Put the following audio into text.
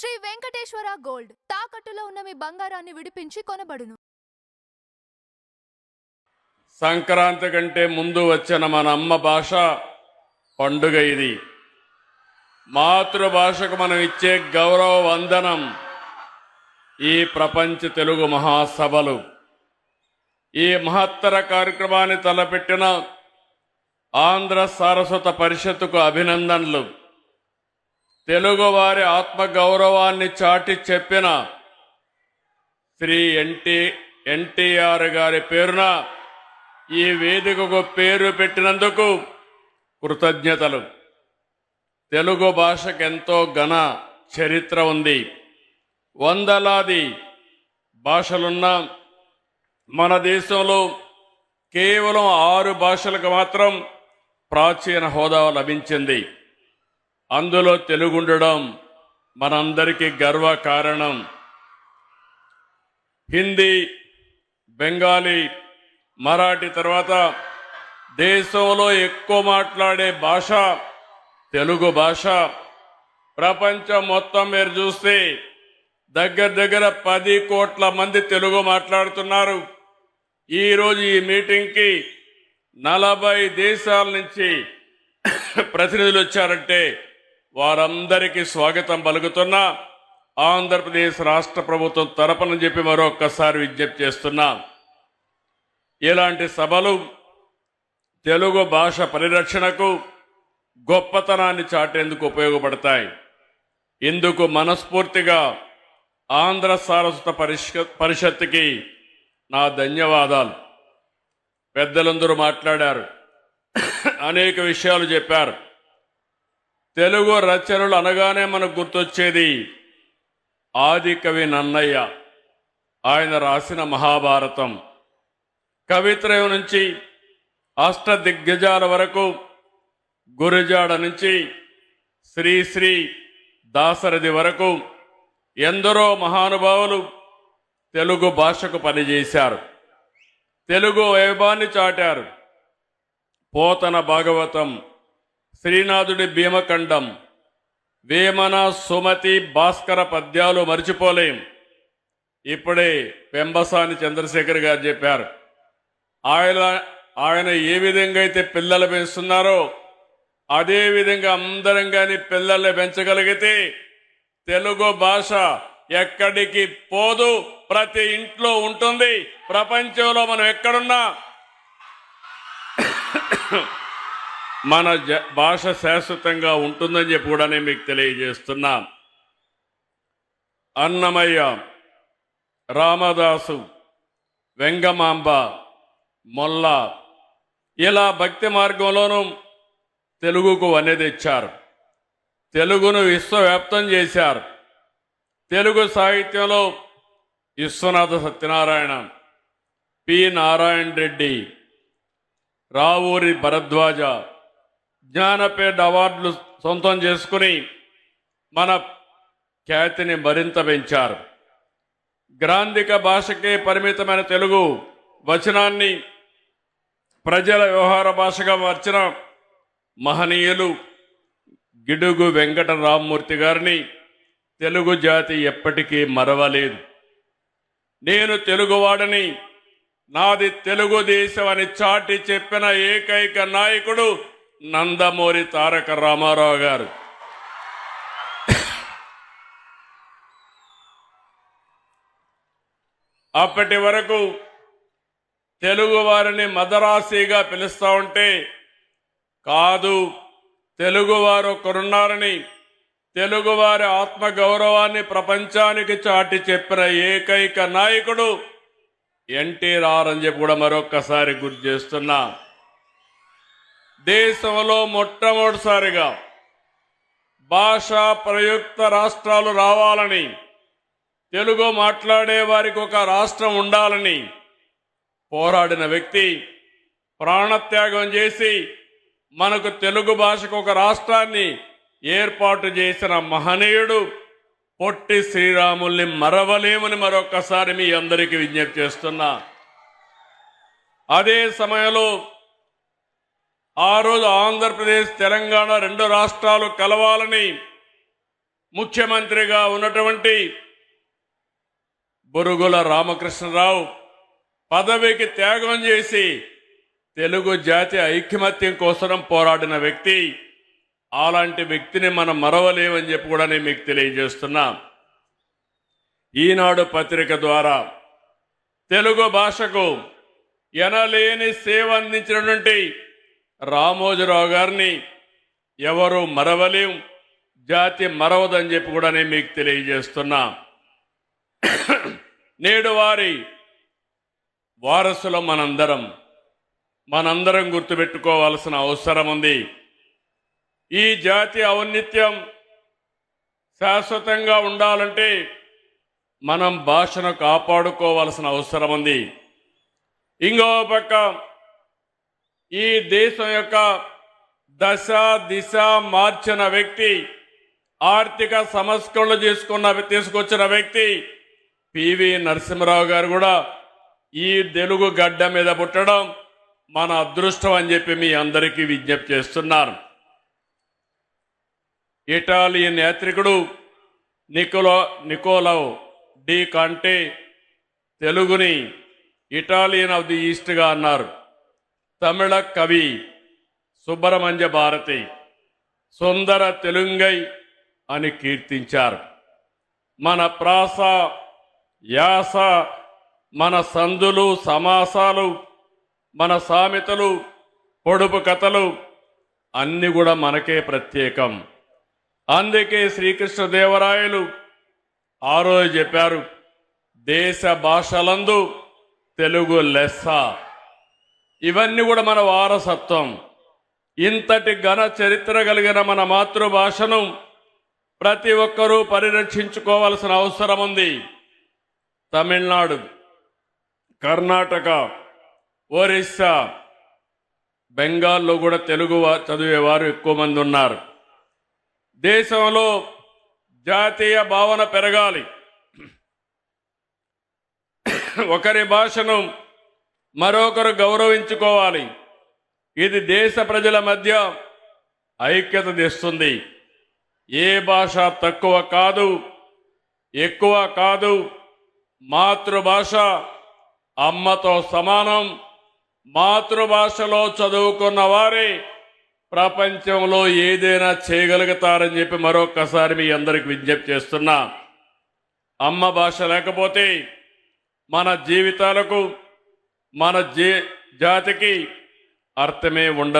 Shri Venkateswara gold. తాకట్టులో ఉన్న మీ బంగారాన్ని విడిపించి కొనబడును. సంక్రాంతి కంటే ముందు వచ్చిన మన అమ్మ భాష పండుగ ఇది. మాతృభాషకు మనం ఇచ్చే గౌరవ వందనం ఈ ప్రపంచ తెలుగు మహాసభలు. ఈ మహత్తర కార్యక్రమాన్ని తలపెట్టిన ఆంధ్ర సారస్వత పరిషత్తుకు అభినందనలు. తెలుగువారి ఆత్మగౌరవాన్ని చాటి చెప్పిన శ్రీ ఎన్టీ ఎన్టీఆర్ గారి పేరున ఈ వేదికకు పేరు పెట్టినందుకు కృతజ్ఞతలు. తెలుగు భాషకు ఎంతో ఘన చరిత్ర ఉంది. వందలాది భాషలున్న మన దేశంలో కేవలం ఆరు భాషలకు మాత్రం ప్రాచీన హోదా లభించింది. అందులో తెలుగు ఉండడం మనందరికీ గర్వ కారణం హిందీ బెంగాలీ మరాఠీ తర్వాత దేశంలో ఎక్కువ మాట్లాడే భాష తెలుగు భాష. ప్రపంచం మొత్తం మీరు చూస్తే దగ్గర దగ్గర పది కోట్ల మంది తెలుగు మాట్లాడుతున్నారు. ఈరోజు ఈ మీటింగ్కి నలభై దేశాల నుంచి ప్రతినిధులు వచ్చారంటే వారందరికీ స్వాగతం పలుకుతున్నా ఆంధ్రప్రదేశ్ రాష్ట్ర ప్రభుత్వం తరపున చెప్పి మరొక్కసారి విజ్ఞప్తి చేస్తున్నా. ఇలాంటి సభలు తెలుగు భాష పరిరక్షణకు గొప్పతనాన్ని చాటేందుకు ఉపయోగపడతాయి. ఇందుకు మనస్ఫూర్తిగా ఆంధ్ర సారస్వత పరిష పరిషత్తుకి నా ధన్యవాదాలు. పెద్దలందరూ మాట్లాడారు. అనేక విషయాలు చెప్పారు. తెలుగు రచనలు అనగానే మనకు గుర్తొచ్చేది ఆది కవి నన్నయ్య. ఆయన రాసిన మహాభారతం. కవిత్రయం నుంచి అష్టదిగ్గజాల వరకు గురుజాడ నుంచి శ్రీశ్రీ దాసరథి వరకు ఎందరో మహానుభావులు తెలుగు భాషకు పనిచేశారు. తెలుగు వైభవాన్ని చాటారు. పోతన భాగవతం శ్రీనాథుడి భీమఖండం. వేమన సుమతి భాస్కర పద్యాలు మర్చిపోలేం. ఇప్పుడే పెంబసాని చంద్రశేఖర్ గారు చెప్పారు. ఆయన ఆయన ఏ విధంగా అయితే పిల్లలు పెంచుతున్నారో అదే విధంగా అందరం కానీ పిల్లల్ని పెంచగలిగితే తెలుగు భాష ఎక్కడికి పోదు ప్రతి ఇంట్లో ఉంటుంది. ప్రపంచంలో మనం ఎక్కడున్నా? మన జ- భాష శాశ్వతంగా ఉంటుందని చెప్పి కూడా నేను మీకు తెలియజేస్తున్నా. అన్నమయ్య రామదాసు వెంగమాంబ మొల్ల ఇలా భక్తి మార్గంలోనూ తెలుగుకు వన్నె తెచ్చారు. తెలుగును విశ్వవ్యాప్తం చేశారు. తెలుగు సాహిత్యంలో విశ్వనాథ సత్యనారాయణ పి నారాయణ రెడ్డి రావూరి భరద్వాజ జ్ఞానపేట అవార్డులు సొంతం చేసుకుని మన ఖ్యాతిని మరింత పెంచారు. గ్రాంధిక భాషకే పరిమితమైన తెలుగు వచనాన్ని ప్రజల వ్యవహార భాషగా మార్చిన మహనీయులు గిడుగు వెంకట రామ్మూర్తి గారిని తెలుగు జాతి ఎప్పటికీ మరవలేదు. నేను తెలుగువాడని నాది తెలుగుదేశం అని చాటి చెప్పిన ఏకైక నాయకుడు నందమూరి తారక రామారావు గారు. అప్పటి వరకు తెలుగు వారిని మదరాసీగా పిలుస్తా ఉంటే కాదు తెలుగువారు ఒకరున్నారని తెలుగువారి ఆత్మగౌరవాన్ని ప్రపంచానికి చాటి చెప్పిన ఏకైక నాయకుడు ఎన్టీఆర్ అని చెప్పి కూడా మరొక్కసారి గుర్తు చేస్తున్నా. దేశంలో మొట్టమొదటిసారిగా భాషా ప్రయుక్త రాష్ట్రాలు రావాలని తెలుగు మాట్లాడే వారికి ఒక రాష్ట్రం ఉండాలని పోరాడిన వ్యక్తి ప్రాణత్యాగం చేసి మనకు తెలుగు భాషకు ఒక రాష్ట్రాన్ని ఏర్పాటు చేసిన మహనీయుడు పొట్టి శ్రీరాముల్ని మరవలేమని మరొక్కసారి మీ అందరికీ విజ్ఞప్తి చేస్తున్నా. అదే సమయంలో ఆ రోజు ఆంధ్రప్రదేశ్ తెలంగాణ రెండు రాష్ట్రాలు కలవాలని ముఖ్యమంత్రిగా ఉన్నటువంటి బురుగుల రామకృష్ణరావు పదవికి త్యాగం చేసి తెలుగు జాతి ఐకమత్యం కోసం పోరాడిన వ్యక్తి. అలాంటి వ్యక్తిని మనం మరవలేమని చెప్పి కూడా నేను మీకు తెలియజేస్తున్నా. ఈనాడు పత్రిక ద్వారా తెలుగు భాషకు ఎనలేని సేవ అందించినటువంటి రామోజీరావు గారిని ఎవరు మరవలేం జాతి మరవదని చెప్పి కూడా నేను మీకు తెలియజేస్తున్నా. నేడు వారి వారసులం మనందరం మనందరం గుర్తుపెట్టుకోవాల్సిన అవసరం ఉంది. ఈ జాతి ఔన్నిత్యం శాశ్వతంగా ఉండాలంటే మనం భాషను కాపాడుకోవాల్సిన అవసరం ఉంది. ఇంకో పక్క ఈ దేశం యొక్క దశ దిశ మార్చిన వ్యక్తి ఆర్థిక సంస్కరణలు చేసుకున్న తీసుకొచ్చిన వ్యక్తి పివి నరసింహరావు గారు కూడా ఈ తెలుగు గడ్డ మీద పుట్టడం మన అదృష్టం అని చెప్పి మీ అందరికీ విజ్ఞప్తి చేస్తున్నారు ఇటాలియన్ యాత్రికుడు నికోలో నికోలో డి కంటే తెలుగుని ఇటాలియన్ ఆఫ్ ది ఈస్ట్గా అన్నారు. తమిళ కవి సుబ్రహ్మణ్య భారతి సుందర తెలుంగై అని కీర్తించారు. మన ప్రాస యాస మన సందులు సమాసాలు మన సామెతలు పొడుపు కథలు అన్ని కూడా మనకే ప్రత్యేకం. అందుకే శ్రీకృష్ణదేవరాయలు ఆ రోజు చెప్పారు దేశ భాషలందు తెలుగు లెస్స. ఇవన్నీ కూడా మన వారసత్వం. ఇంతటి ఘన చరిత్ర కలిగిన మన మాతృభాషను ప్రతి ఒక్కరూ పరిరక్షించుకోవాల్సిన అవసరం ఉంది. తమిళనాడు కర్ణాటక ఒరిస్సా బెంగాల్లో కూడా తెలుగు చదివేవారు ఎక్కువ మంది ఉన్నారు. దేశంలో జాతీయ భావన పెరగాలి. ఒకరి భాషను మరొకరు గౌరవించుకోవాలి. ఇది దేశ ప్రజల మధ్య ఐక్యత తెస్తుంది. ఏ భాష తక్కువ కాదు ఎక్కువ కాదు మాతృభాష అమ్మతో సమానం. మాతృభాషలో చదువుకున్న వారే ప్రపంచంలో ఏదైనా చేయగలుగుతారని చెప్పి మరొక్కసారి మీ అందరికి విజ్ఞప్తి చేస్తున్నా. అమ్మ భాష లేకపోతే మన జీవితాలకు మన జీ జాతికి అర్థమే ఉండదు.